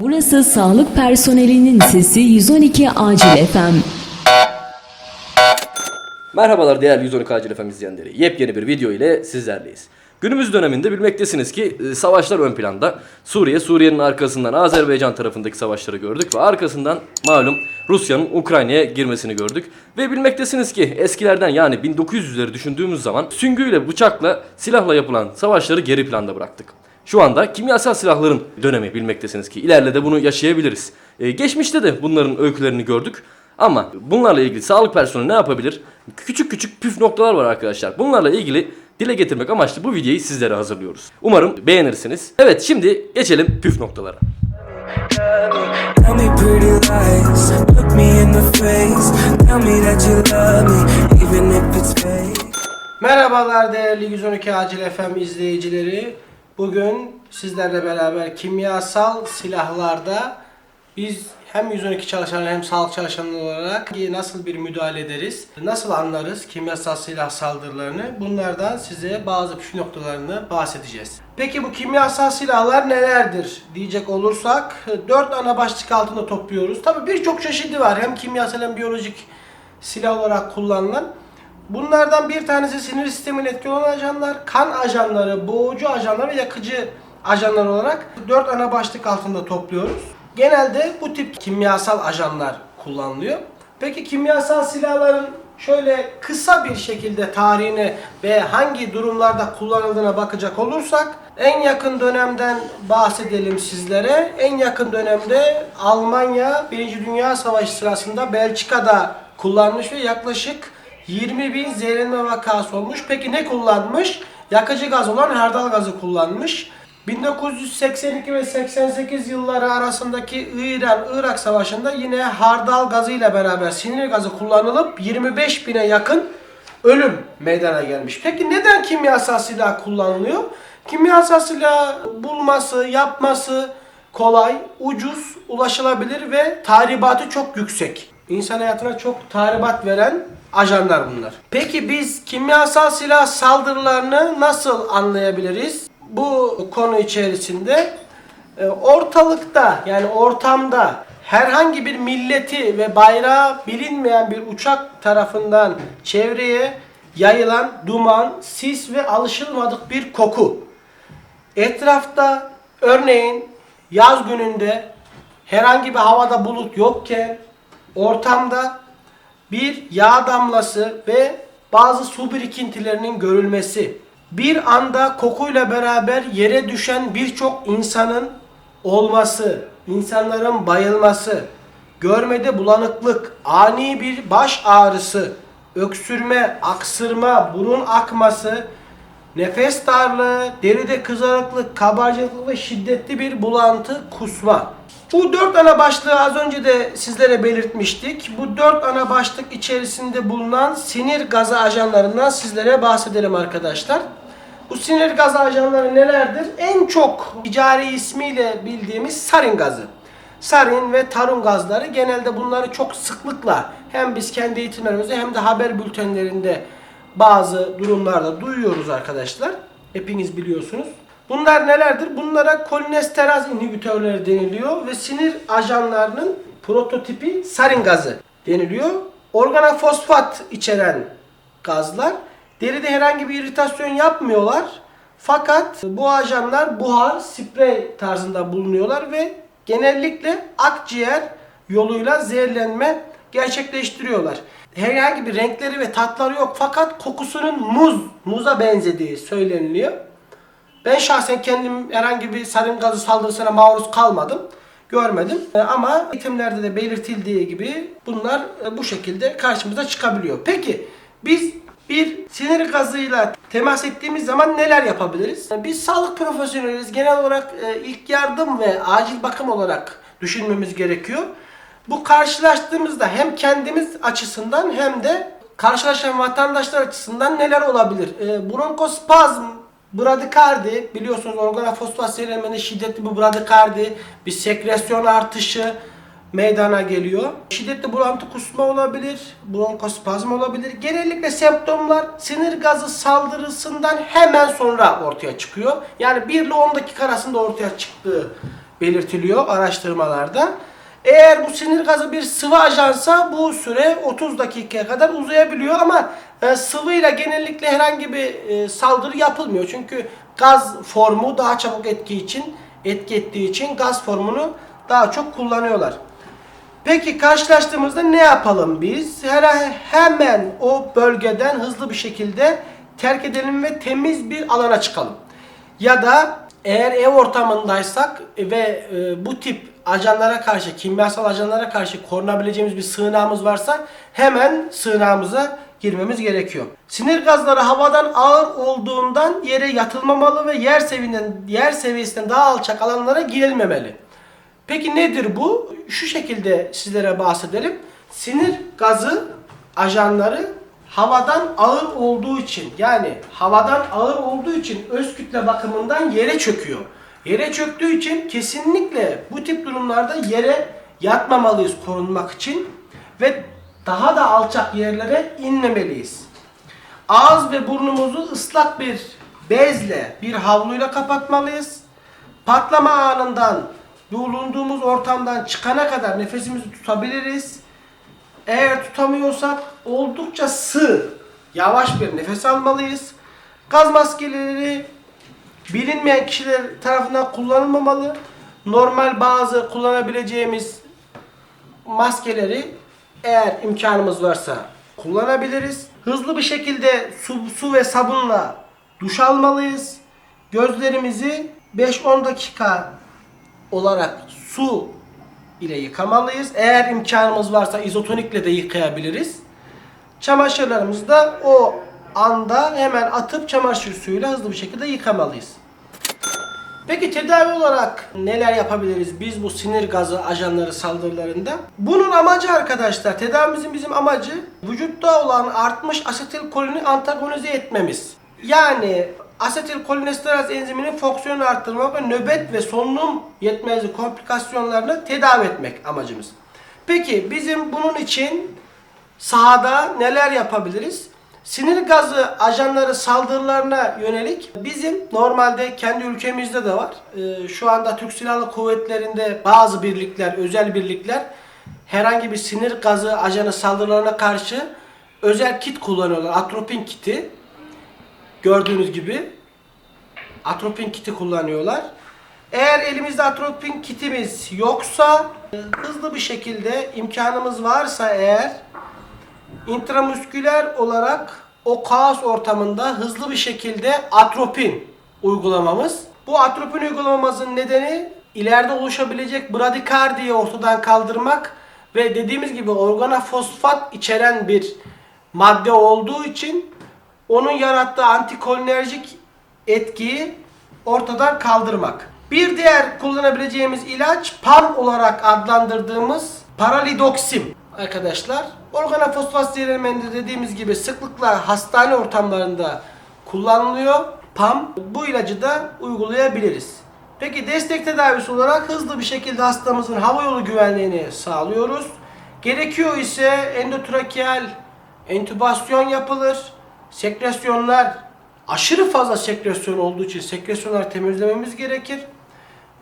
Burası sağlık personelinin sesi 112 Acil FM. Merhabalar değerli 112 Acil FM izleyenleri. Yepyeni bir video ile sizlerleyiz. Günümüz döneminde bilmektesiniz ki e, savaşlar ön planda. Suriye, Suriye'nin arkasından Azerbaycan tarafındaki savaşları gördük ve arkasından malum Rusya'nın Ukrayna'ya girmesini gördük. Ve bilmektesiniz ki eskilerden yani 1900'leri düşündüğümüz zaman süngüyle, bıçakla, silahla yapılan savaşları geri planda bıraktık. Şu anda kimyasal silahların dönemi bilmektesiniz ki ileride de bunu yaşayabiliriz. Ee, geçmişte de bunların öykülerini gördük. Ama bunlarla ilgili sağlık personeli ne yapabilir? Küçük küçük püf noktalar var arkadaşlar. Bunlarla ilgili dile getirmek amaçlı bu videoyu sizlere hazırlıyoruz. Umarım beğenirsiniz. Evet şimdi geçelim püf noktalara. Merhabalar değerli 112 Acil FM izleyicileri. Bugün sizlerle beraber kimyasal silahlarda biz hem 112 çalışanları hem sağlık çalışanları olarak nasıl bir müdahale ederiz, nasıl anlarız kimyasal silah saldırılarını bunlardan size bazı püf noktalarını bahsedeceğiz. Peki bu kimyasal silahlar nelerdir diyecek olursak dört ana başlık altında topluyoruz. Tabii birçok çeşidi var hem kimyasal hem biyolojik silah olarak kullanılan. Bunlardan bir tanesi sinir sistemine etkili olan ajanlar, kan ajanları, boğucu ajanlar ve yakıcı ajanlar olarak dört ana başlık altında topluyoruz. Genelde bu tip kimyasal ajanlar kullanılıyor. Peki kimyasal silahların şöyle kısa bir şekilde tarihine ve hangi durumlarda kullanıldığına bakacak olursak en yakın dönemden bahsedelim sizlere. En yakın dönemde Almanya 1. Dünya Savaşı sırasında Belçika'da kullanmış ve yaklaşık 20 bin zehirlenme vakası olmuş. Peki ne kullanmış? Yakıcı gaz olan hardal gazı kullanmış. 1982 ve 88 yılları arasındaki İran-Irak savaşında yine hardal gazı ile beraber sinir gazı kullanılıp 25 bine yakın ölüm meydana gelmiş. Peki neden kimyasal silah kullanılıyor? Kimyasal silah bulması, yapması kolay, ucuz, ulaşılabilir ve tahribatı çok yüksek. İnsan hayatına çok tahribat veren ajanlar bunlar. Peki biz kimyasal silah saldırılarını nasıl anlayabiliriz? Bu konu içerisinde e, ortalıkta yani ortamda herhangi bir milleti ve bayrağı bilinmeyen bir uçak tarafından çevreye yayılan duman, sis ve alışılmadık bir koku. Etrafta örneğin yaz gününde herhangi bir havada bulut yokken ortamda bir yağ damlası ve bazı su birikintilerinin görülmesi, bir anda kokuyla beraber yere düşen birçok insanın olması, insanların bayılması, görmede bulanıklık, ani bir baş ağrısı, öksürme, aksırma, burun akması, nefes darlığı, deride kızarıklık, kabarcıklık ve şiddetli bir bulantı, kusma. Bu dört ana başlığı az önce de sizlere belirtmiştik. Bu dört ana başlık içerisinde bulunan sinir gazı ajanlarından sizlere bahsedelim arkadaşlar. Bu sinir gazı ajanları nelerdir? En çok ticari ismiyle bildiğimiz sarin gazı. Sarin ve tarım gazları genelde bunları çok sıklıkla hem biz kendi eğitimlerimizde hem de haber bültenlerinde bazı durumlarda duyuyoruz arkadaşlar. Hepiniz biliyorsunuz. Bunlar nelerdir? Bunlara kolinesteraz inhibitörleri deniliyor ve sinir ajanlarının prototipi sarin gazı deniliyor. Organofosfat içeren gazlar deride herhangi bir iritasyon yapmıyorlar. Fakat bu ajanlar buhar, sprey tarzında bulunuyorlar ve genellikle akciğer yoluyla zehirlenme gerçekleştiriyorlar. Herhangi bir renkleri ve tatları yok fakat kokusunun muz, muza benzediği söyleniliyor. Ben şahsen kendim herhangi bir sarin gazı saldırısına maruz kalmadım. Görmedim. E, Ama eğitimlerde de belirtildiği gibi bunlar e, bu şekilde karşımıza çıkabiliyor. Peki biz bir sinir gazıyla temas ettiğimiz zaman neler yapabiliriz? E, Biz sağlık profesyoneliyiz. Genel olarak ilk yardım ve acil bakım olarak düşünmemiz gerekiyor. Bu karşılaştığımızda hem kendimiz açısından hem de karşılaşan vatandaşlar açısından neler olabilir? Bronkospazm, bradikardi biliyorsunuz organofosfat zehirlenmenin şiddetli bir bradikardi, bir sekresyon artışı meydana geliyor. Şiddetli bulantı kusma olabilir, bronkospazm olabilir. Genellikle semptomlar sinir gazı saldırısından hemen sonra ortaya çıkıyor. Yani 1 ile 10 dakika arasında ortaya çıktığı belirtiliyor araştırmalarda. Eğer bu sinir gazı bir sıvı ajansa bu süre 30 dakikaya kadar uzayabiliyor ama e, sıvıyla genellikle herhangi bir e, saldırı yapılmıyor. Çünkü gaz formu daha çabuk etki için etki ettiği için gaz formunu daha çok kullanıyorlar. Peki karşılaştığımızda ne yapalım biz? Her, hemen o bölgeden hızlı bir şekilde terk edelim ve temiz bir alana çıkalım. Ya da eğer ev ortamındaysak ve e, bu tip ajanlara karşı, kimyasal ajanlara karşı korunabileceğimiz bir sığınağımız varsa hemen sığınağımıza girmemiz gerekiyor. Sinir gazları havadan ağır olduğundan yere yatılmamalı ve yer seviyesinden, yer seviyesinden daha alçak alanlara girilmemeli. Peki nedir bu? Şu şekilde sizlere bahsedelim. Sinir gazı ajanları havadan ağır olduğu için yani havadan ağır olduğu için öz kütle bakımından yere çöküyor. Yere çöktüğü için kesinlikle bu tip durumlarda yere yatmamalıyız korunmak için ve daha da alçak yerlere inmemeliyiz. Ağız ve burnumuzu ıslak bir bezle, bir havluyla kapatmalıyız. Patlama anından bulunduğumuz ortamdan çıkana kadar nefesimizi tutabiliriz. Eğer tutamıyorsak oldukça sığ, yavaş bir nefes almalıyız. Gaz maskeleri bilinmeyen kişiler tarafından kullanılmamalı. Normal bazı kullanabileceğimiz maskeleri eğer imkanımız varsa kullanabiliriz. Hızlı bir şekilde su, su ve sabunla duş almalıyız. Gözlerimizi 5-10 dakika olarak su ile yıkamalıyız. Eğer imkanımız varsa izotonikle de yıkayabiliriz. Çamaşırlarımızı da o anda hemen atıp çamaşır suyuyla hızlı bir şekilde yıkamalıyız. Peki tedavi olarak neler yapabiliriz biz bu sinir gazı ajanları saldırılarında? Bunun amacı arkadaşlar, tedavimizin bizim amacı vücutta olan artmış asetilkolini antagonize etmemiz. Yani asetilkolinesteraz enziminin fonksiyonunu arttırmak ve nöbet ve solunum yetmezliği komplikasyonlarını tedavi etmek amacımız. Peki bizim bunun için sahada neler yapabiliriz? Sinir gazı ajanları saldırılarına yönelik bizim normalde kendi ülkemizde de var. Ee, şu anda Türk Silahlı Kuvvetleri'nde bazı birlikler, özel birlikler herhangi bir sinir gazı ajanı saldırılarına karşı özel kit kullanıyorlar. Atropin kiti. Gördüğünüz gibi atropin kiti kullanıyorlar. Eğer elimizde atropin kitimiz yoksa hızlı bir şekilde imkanımız varsa eğer intramüsküler olarak o kaos ortamında hızlı bir şekilde atropin uygulamamız. Bu atropin uygulamamızın nedeni ileride oluşabilecek bradikardiyi ortadan kaldırmak ve dediğimiz gibi organofosfat içeren bir madde olduğu için onun yarattığı antikolinerjik etkiyi ortadan kaldırmak. Bir diğer kullanabileceğimiz ilaç PAM olarak adlandırdığımız paralidoksim arkadaşlar. Organofosfat zehirlenmende dediğimiz gibi sıklıkla hastane ortamlarında kullanılıyor. PAM bu ilacı da uygulayabiliriz. Peki destek tedavisi olarak hızlı bir şekilde hastamızın hava yolu güvenliğini sağlıyoruz. Gerekiyor ise endotrakeal entübasyon yapılır. Sekresyonlar aşırı fazla sekresyon olduğu için sekresyonları temizlememiz gerekir.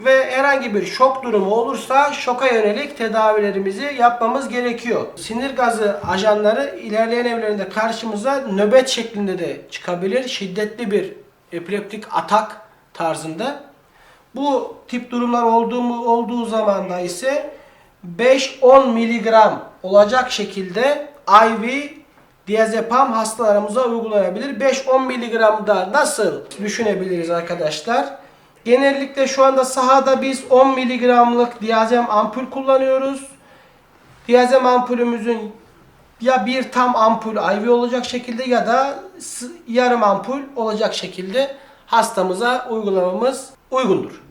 Ve herhangi bir şok durumu olursa şoka yönelik tedavilerimizi yapmamız gerekiyor. Sinir gazı ajanları ilerleyen evlerinde karşımıza nöbet şeklinde de çıkabilir. Şiddetli bir epileptik atak tarzında. Bu tip durumlar olduğu, olduğu zaman da ise 5-10 miligram olacak şekilde IV diazepam hastalarımıza uygulanabilir. 5-10 miligramda nasıl düşünebiliriz arkadaşlar? Genellikle şu anda sahada biz 10 miligramlık diazem ampul kullanıyoruz. Diazem ampulümüzün ya bir tam ampul IV olacak şekilde ya da yarım ampul olacak şekilde hastamıza uygulamamız uygundur.